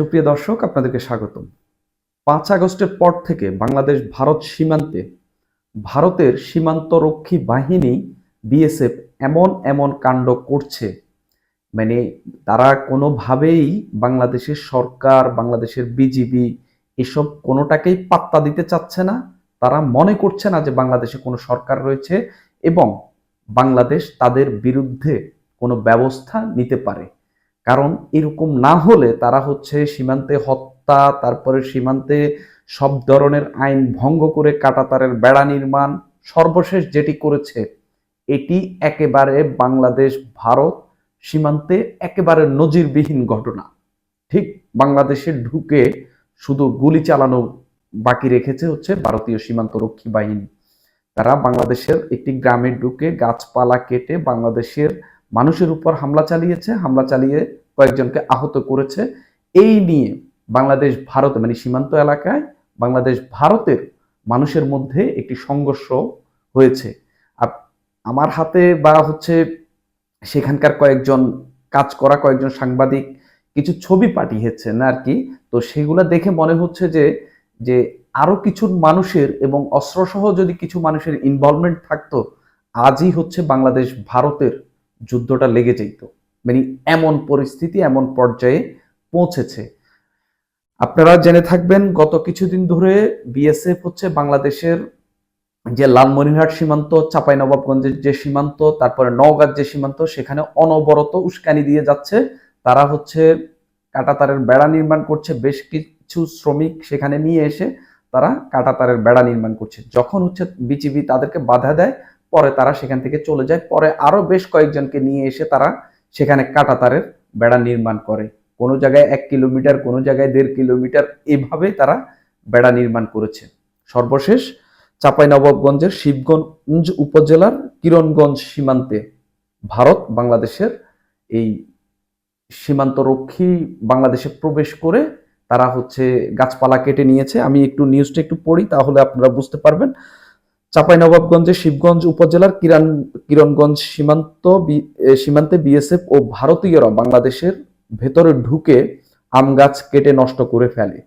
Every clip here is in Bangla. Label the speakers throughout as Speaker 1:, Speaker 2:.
Speaker 1: সুপ্রিয় দর্শক, আপনাদেরকে স্বাগতম। পাঁচ আগস্টের পর থেকে বাংলাদেশ ভারত সীমান্তে, ভারতের সীমান্তরক্ষী বাহিনী বিএসএফ এমন এমন কাণ্ড করছে। মানে তারা কোনোভাবেই বাংলাদেশের সরকার, বাংলাদেশের বিজিবি এসব কোনোটাকেই পাত্তা দিতে চাচ্ছে না। তারা মনে করছে না যে বাংলাদেশে কোনো সরকার রয়েছে এবং বাংলাদেশ তাদের বিরুদ্ধে কোনো ব্যবস্থা নিতে পারে। কারণ এরকম না হলে তারা হচ্ছে সীমান্তে হত্যা, তারপরে সীমান্তে সব ধরনের আইন ভঙ্গ করে কাটাতারের বেড়া নির্মাণ, সর্বশেষ যেটি করেছে, এটি একেবারে বাংলাদেশ, ভারত সীমান্তে একেবারে নজিরবিহীন ঘটনা। ঠিক বাংলাদেশে ঢুকে শুধু গুলি চালানো বাকি রেখেছে হচ্ছে ভারতীয় সীমান্ত রক্ষী বাহিনী। তারা বাংলাদেশের একটি গ্রামে ঢুকে গাছপালা কেটে বাংলাদেশের মানুষের উপর হামলা চালিয়েছে, হামলা চালিয়ে কয়েকজনকে আহত করেছে। এই নিয়ে বাংলাদেশ, ভারত মানে সীমান্ত এলাকায় বাংলাদেশ, ভারতের মানুষের মধ্যে একটি সংঘর্ষ হয়েছে। আপ- আমার হাতে বা হচ্ছে সেখানকার কয়েকজন, কাজ করা কয়েকজন সাংবাদিক কিছু ছবি পাঠিয়েছেন আর কি। তো সেগুলো দেখে মনে হচ্ছে যে যে আরও কিছু মানুষের এবং অস্ত্রসহ যদি কিছু মানুষের ইনভলভমেন্ট থাকতো, আজই হচ্ছে বাংলাদেশ, ভারতের যুদ্ধটা লেগে যেত। মানে এমন পরিস্থিতি, এমন পর্যায়ে পৌঁছেছে। আপনারা জেনে থাকবেন, গত কিছুদিন ধরে বিএসএফ হচ্ছে বাংলাদেশের যে লালমনিরহাট সীমান্ত, চাঁপাইনবাবগঞ্জের যে সীমান্ত, তারপরে নওগাঁর যে সীমান্ত, সেখানে অনবরত উস্কানি দিয়ে যাচ্ছে। তারা হচ্ছে কাটাতারের বেড়া নির্মাণ করছে। বেশ কিছু শ্রমিক সেখানে নিয়ে এসে তারা কাটাতারের বেড়া নির্মাণ করছে। যখন হচ্ছে বিজিবি তাদেরকে বাধা দেয় পরে তারা সেখান থেকে চলে যায়। পরে আরও বেশ কয়েকজনকে নিয়ে এসে তারা সেখানে কাটাতারের বেড়া নির্মাণ করে। কোনো জায়গায় এক কিলোমিটার, কোনো জায়গায় দেড় কিলোমিটার এভাবে তারা বেড়া নির্মাণ করেছে। সর্বশেষ চাঁপাইনবাবগঞ্জের শিবগঞ্জ উপজেলার কিরণগঞ্জ সীমান্তে ভারত বাংলাদেশের এই সীমান্তরক্ষী বাংলাদেশে প্রবেশ করে তারা হচ্ছে গাছপালা কেটে নিয়েছে। আমি একটু নিউজটা একটু পড়ি, তাহলে আপনারা বুঝতে পারবেন। চাঁপাইনবাবগঞ্জের শিবগঞ্জ উপজেলার কিরণ কিরণগঞ্জ সীমান্ত সীমান্তে বিএসএফ ও ভারতীয়রা বাংলাদেশের ভেতরে ঢুকে আম গাছ কেটে নষ্ট করে ফেলে।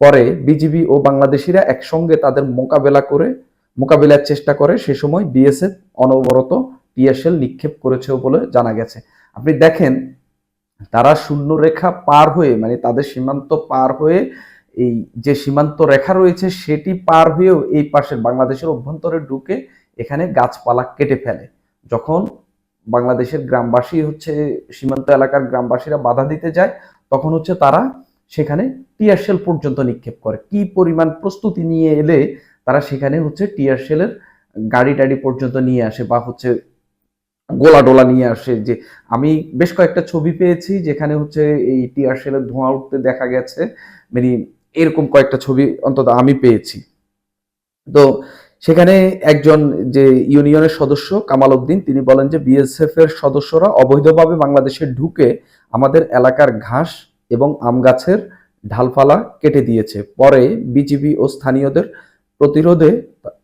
Speaker 1: পরে বিজিবি ও বাংলাদেশিরা একসঙ্গে তাদের মোকাবেলা করে, মোকাবিলার চেষ্টা করে, সে সময় বিএসএফ অনবরত টিএসএল নিক্ষেপ করেছে বলে জানা গেছে। আপনি দেখেন, তারা শূন্য রেখা পার হয়ে মানে তাদের সীমান্ত পার হয়ে এই যে সীমান্ত রেখা রয়েছে সেটি পার হয়েও এই পাশের বাংলাদেশের অভ্যন্তরে ঢুকে এখানে গাছপালা কেটে ফেলে। যখন বাংলাদেশের গ্রামবাসী হচ্ছে সীমান্ত এলাকার গ্রামবাসীরা বাধা দিতে যায়, তখন হচ্ছে তারা সেখানে টিয়ারশেল পর্যন্ত নিক্ষেপ করে। কি পরিমাণ প্রস্তুতি নিয়ে এলে তারা সেখানে হচ্ছে টিয়ারশেলের গাড়ি টাড়ি পর্যন্ত নিয়ে আসে বা হচ্ছে গোলা ডোলা নিয়ে আসে যে আমি বেশ কয়েকটা ছবি পেয়েছি যেখানে হচ্ছে এই টিয়ারশেলের ধোঁয়া উঠতে দেখা গেছে। মানে এরকম কয়েকটা ছবি অন্তত আমি পেয়েছি। তো সেখানে একজন যে ইউনিয়নের সদস্য কামাল উদ্দিন, তিনি বলেন যে বিএসএফ এর সদস্যরা অবৈধভাবে বাংলাদেশে ঢুকে আমাদের এলাকার ঘাস এবং আম গাছের ঢালপালা কেটে দিয়েছে। পরে বিজিবি ও স্থানীয়দের প্রতিরোধে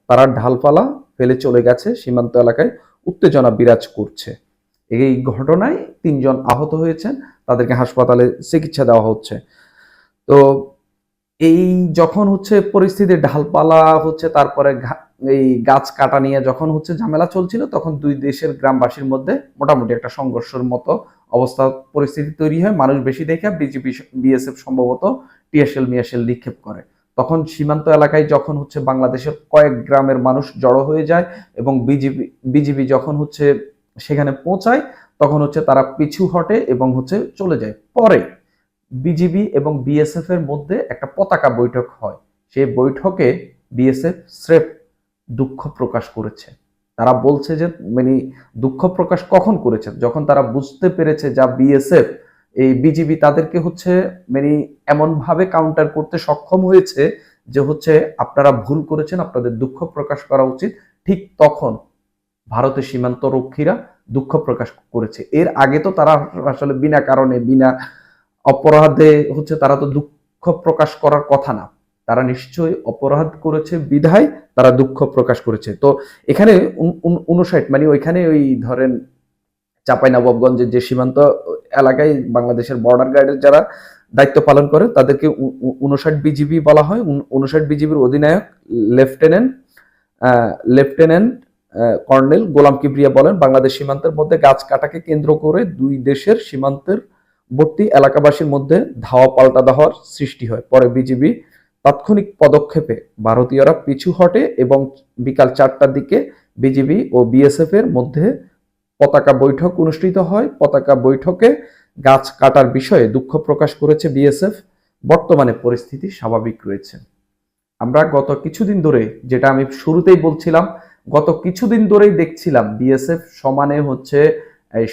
Speaker 1: তারা ঢালপালা ফেলে চলে গেছে, সীমান্ত এলাকায় উত্তেজনা বিরাজ করছে। এই ঘটনায় তিনজন আহত হয়েছেন, তাদেরকে হাসপাতালে চিকিৎসা দেওয়া হচ্ছে। তো এই যখন হচ্ছে পরিস্থিতি ঢালপালা হচ্ছে, তারপরে এই গাছ কাটা নিয়ে যখন হচ্ছে ঝামেলা চলছিল, তখন দুই দেশের গ্রামবাসীর মধ্যে মোটামুটি একটা সংঘর্ষের মতো অবস্থা, পরিস্থিতি তৈরি হয়। মানুষ বেশি দেখে বিজেপি বিএসএফ সম্ভবত টিএসএল মিয়াসেল নিক্ষেপ করে। তখন সীমান্ত এলাকায় যখন হচ্ছে বাংলাদেশের কয়েক গ্রামের মানুষ জড়ো হয়ে যায় এবং বিজিবি বিজিবি যখন হচ্ছে সেখানে পৌঁছায়, তখন হচ্ছে তারা পিছু হটে এবং হচ্ছে চলে যায়। পরে বিজিবি এবং বিএসএফ এর মধ্যে একটা পতাকা বৈঠক হয়। সেই বৈঠকে বিএসএফ স্রেফ দুঃখ প্রকাশ করেছে। তারা বলছে যে মানে দুঃখ প্রকাশ কখন করেছে? যখন তারা বুঝতে পেরেছে যা বিএসএফ, এই বিজিবি তাদেরকে হচ্ছে মানে এমন ভাবে কাউন্টার করতে সক্ষম হয়েছে যে হচ্ছে আপনারা ভুল করেছেন, আপনাদের দুঃখ প্রকাশ করা উচিত। ঠিক তখন ভারতের সীমান্ত রক্ষীরা দুঃখ প্রকাশ করেছে। এর আগে তো তারা আসলে বিনা কারণে, বিনা অপরাধে হচ্ছে তারা তো দুঃখ প্রকাশ করার কথা না। তারা নিশ্চয়ই অপরাধ করেছে, বিধায় তারা দুঃখ প্রকাশ করেছে। তো এখানে উনষাট মানে ওইখানে ওই ধরেন চাঁপাইনবাবগঞ্জের যে সীমান্ত এলাকায় বাংলাদেশের বর্ডার গার্ডের যারা দায়িত্ব পালন করে, তাদেরকে উনষাট বিজিবি বলা হয়। উনষাট বিজিবির অধিনায়ক, lieutenant lieutenant colonel Golam Kibria বলেন, বাংলাদেশ সীমান্তের মধ্যে গাছ কাটাকে কেন্দ্র করে দুই দেশের সীমান্তের বর্তী এলাকাবাসীর মধ্যে ধাওয়া পাল্টা দেওয়ার সৃষ্টি হয়। পরে বিজিবি তাৎক্ষণিক পদক্ষেপে ভারতীয়রা পিছু হটে এবং বিকাল চারটার দিকে বিজিবি ও বিএসএফ এর মধ্যে পতাকা বৈঠক অনুষ্ঠিত হয়। পতাকা বৈঠকে গাছ কাটার বিষয়ে দুঃখ প্রকাশ করেছে বিএসএফ। বর্তমানে পরিস্থিতি স্বাভাবিক রয়েছে। আমরা গত কিছুদিন ধরে, যেটা আমি শুরুতেই বলছিলাম, গত কিছুদিন ধরেই দেখছিলাম বিএসএফ সমানে হচ্ছে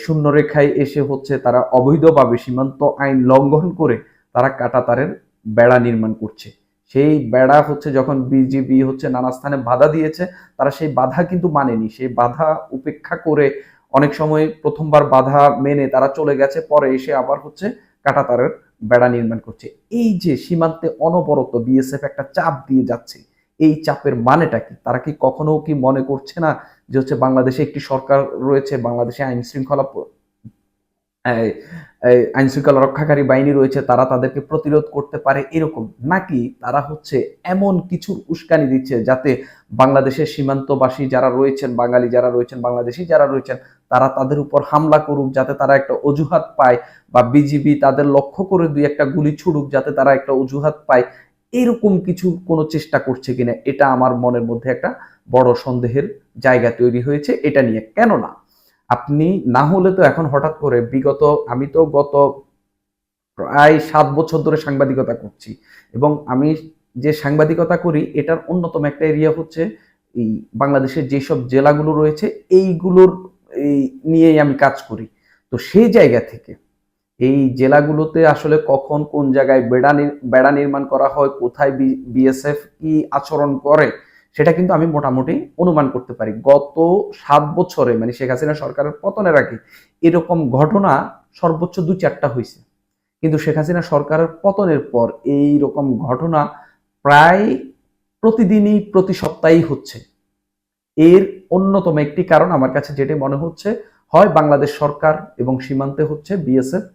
Speaker 1: শূন্য রেখায় এসে হচ্ছে তারা অবৈধভাবে সীমান্ত আইন লঙ্ঘন করে তারা কাটাতারের বেড়া নির্মাণ করছে। সেই বেড়া হচ্ছে যখন বিজেপি হচ্ছে নানা স্থানে বাধা দিয়েছে, তারা সেই বাধা কিন্তু মানেনি। সেই বাধা উপেক্ষা করে অনেক সময় প্রথমবার বাধা মেনে তারা চলে গেছে, পরে এসে আবার হচ্ছে কাটাতারের বেড়া নির্মাণ করছে। এই যে সীমান্তে অনবরত বিএসএফ একটা চাপ দিয়ে যাচ্ছে এই চাপের মানেটা কি? তারা কি কখনো কি মনে করছে না যে হচ্ছে বাংলাদেশে একটি সরকার রয়েছে, বাংলাদেশে আইন শৃঙ্খলা আইন শৃঙ্খলা রক্ষাকারী বাহিনী রয়েছে, তারা তাদেরকে প্রতিরোধ করতে পারে এরকম? নাকি তারা হচ্ছে এমন কিছুর উস্কানি দিচ্ছে যাতে বাংলাদেশের সীমান্তবাসী যারা রয়েছেন, বাঙালি যারা রয়েছেন, বাংলাদেশি যারা রয়েছেন, তারা তাদের উপর হামলা করুক যাতে তারা একটা অজুহাত পায় বা বিজিবি তাদের লক্ষ্য করে দুই একটা গুলি ছুড়ুক যাতে তারা একটা অজুহাত পায় এরকম কিছু কোনো চেষ্টা করছে কিনা, এটা আমার মনের মধ্যে একটা বড় সন্দেহের জায়গা তৈরি হয়েছে, এটা নিয়ে। কেননা, আপনি না হলে তো এখন হঠাৎ করে বিগত, আমি তো গত প্রায় সাত বছর ধরে সাংবাদিকতা করছি এবং আমি যে সাংবাদিকতা করি, এটার অন্যতম একটা এরিয়া হচ্ছে এই বাংলাদেশের যেসব জেলাগুলো রয়েছে, এইগুলোর এই নিয়েই আমি কাজ করি। তো সেই জায়গা থেকে এই জেলাগুলোতে আসলে কখন কোন জায়গায় বেড়া বেড়া নির্মাণ করা হয়, কোথায় বিএসএফ কি আচরণ করে, সেটা কিন্তু আমি মোটামুটি অনুমান করতে পারি। গত সাত বছরে মানে শেখ হাসিনা সরকারের পতনের আগে, এরকম ঘটনা সর্বোচ্চ দু চারটা হয়েছে কিন্তু শেখ হাসিনা সরকারের পতনের পর এই রকম ঘটনা প্রায় প্রতিদিনই, প্রতি সপ্তাহেই হচ্ছে। এর অন্যতম একটি কারণ আমার কাছে যেটি মনে হচ্ছে, হয় বাংলাদেশ সরকার এবং সীমান্তে হচ্ছে বিএসএফ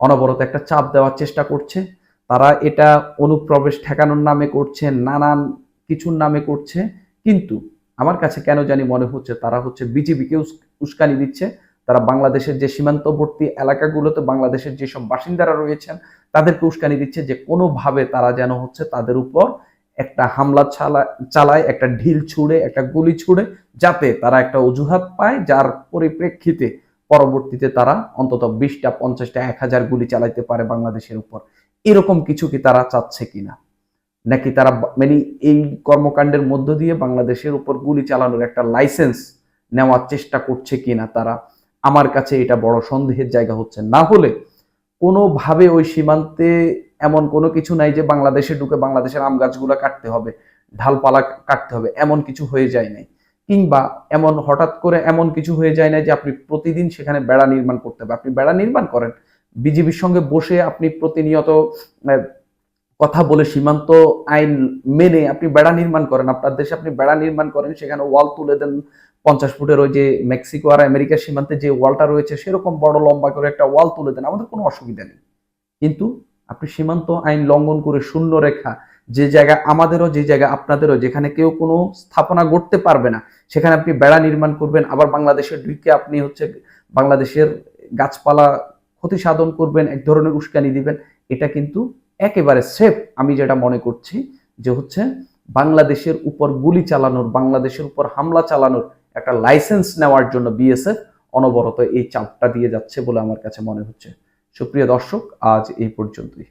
Speaker 1: অনবরত একটা চাপ দেওয়ার চেষ্টা করছে। তারা এটা অনুপ্রবেশ ঠেকানোর নামে করছে, নানান কিছুর নামে করছে। কিন্তু আমার কাছে কেন জানি মনে হচ্ছে তারা হচ্ছে বিজেপিকে উস্কানি দিচ্ছে। তারা বাংলাদেশের যে সীমান্তবর্তী এলাকাগুলোতে বাংলাদেশের যেসব বাসিন্দারা রয়েছেন, তাদেরকে উস্কানি দিচ্ছে যে কোনোভাবে তারা যেন হচ্ছে তাদের উপর একটা হামলা চালা, চালায়, একটা ঢিল ছুড়ে, একটা গুলি ছুড়ে, যাতে তারা একটা অজুহাত পায়, যার পরিপ্রেক্ষিতে পরবর্তীতে তারা অন্তত বিশটা, পঞ্চাশটা, এক হাজার গুলি চালাইতে পারে বাংলাদেশের উপর। এরকম কিছু কি তারা চাচ্ছে কিনা? নাকি তারা মানে এই কর্মকাণ্ডের মধ্য দিয়ে বাংলাদেশের উপর গুলি চালানোর একটা লাইসেন্স নেওয়ার চেষ্টা করছে কিনা তারা? আমার কাছে এটা বড় সন্দেহের জায়গা হচ্ছে। না হলে কোনোভাবে ওই সীমান্তে এমন কোনো কিছু নাই যে বাংলাদেশে ঢুকে বাংলাদেশের আম গাছগুলো কাটতে হবে, ঢালপালা কাটতে হবে, এমন কিছু হয়ে যায় নাই। কিংবা এমন হঠাৎ করে এমন কিছু হয়ে যায় না যে আপনি প্রতিদিন সেখানে বেড়া নির্মাণ করতে হবে। আপনি বেড়া নির্মাণ করেন। বিজিবির সঙ্গে বসে আপনি প্রতিনিয়ত কথা বলে সীমান্ত আইন মেনে আপনি বেড়া নির্মাণ করেন। আপনার দেশে আপনি বেড়া নির্মাণ করেন, সেখানে ওয়াল তুলে দেন। পঞ্চাশ ফুটের ওই যে মেক্সিকো আর আমেরিকার সীমান্তে যে ওয়ালটা রয়েছে, সেরকম বড় লম্বা করে একটা ওয়াল তুলে দেন। আমাদের কোনো অসুবিধা নেই। কিন্তু আপনি সীমান্ত আইন লঙ্ঘন করে শূন্য রেখা যে জায়গা আমাদেরও, যে জায়গা আপনাদেরও, যেখানে কেউ কোনো স্থাপনা গড়তে পারবে না, সেখানে আপনি বেড়া নির্মাণ করবেন, আবার বাংলাদেশের ঢুকে আপনি হচ্ছে বাংলাদেশের গাছপালা ক্ষতি সাধন করবেন, এক ধরনের উস্কানি দিবেন, এটা কিন্তু একেবারে সেফ আমি যেটা মনে করছি যে হচ্ছে বাংলাদেশের উপর গুলি চালানোর, বাংলাদেশের উপর হামলা চালানোর একটা লাইসেন্স নেওয়ার জন্য বিএসএফ অনবরত এই চাপটা দিয়ে যাচ্ছে বলে আমার কাছে মনে হচ্ছে। সুপ্রিয় দর্শক, আজ এই পর্যন্তই।